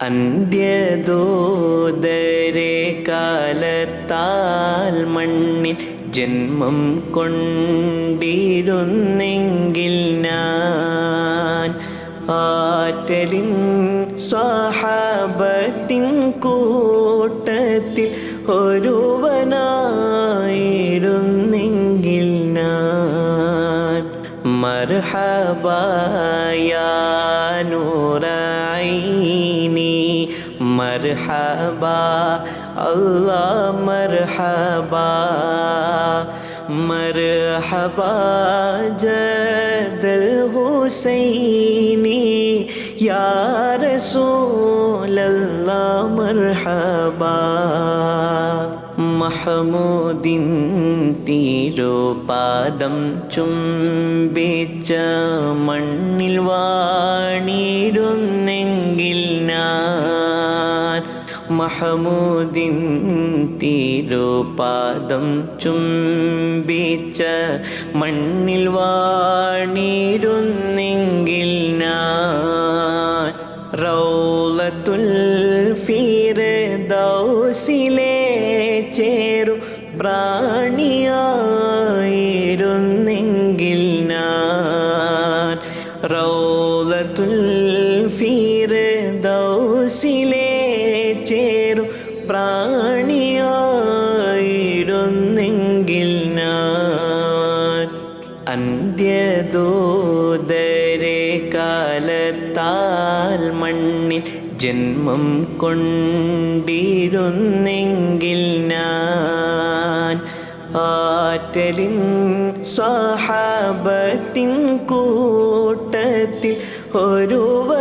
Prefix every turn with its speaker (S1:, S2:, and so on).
S1: അന്ത്യദൂതരെ കാലത്താൽ മണ്ണിൽ ജന്മം കൊണ്ടിരുന്നെങ്കിൽ ഞാൻ ആറ്റലിൻ സ്വഹാബത്തിൻ കൂട്ടത്തിൽ ഒരുവനായിരുന്നെങ്കിൽ ഞാൻ മർഹബായ മർഹബ അല്ലാ മർഹബ മർഹബ ജദൽ ഹുസൈനി യാ റസൂലല്ലാ മർഹബ മഹമൂദിൻ തീരുപാദം ചുംബിച്ച മണ്ണിൽ വാണിരുന്നെങ്കിൽ മഹമൂദിൻ തീരുപാദം ചുംബിച്ച മണ്ണിൽ വാണിരുന്നെങ്കിൽ ഞാൻ റൗലത്തുൽ ഫിറദൗസിലെ ചേരു പ്രാണിയായിരുന്നെങ്കിൽ ഞാൻ റൗലത്തുൽ ഫിറദൗസിലെ ചേരു പ്രാണിയായിരുന്നെങ്കിൽ ഞാൻ അന്ത്യദൂതരെ കാലത്താൽ മണ്ണിൽ ജന്മം കൊണ്ടിരുന്നെങ്കിൽ ഞാൻ ആറ്റലിൻ സ്വഹാബത്തിൻ കൂട്ടത്തിൽ ഒരുവനായിരുന്നെങ്കിൽ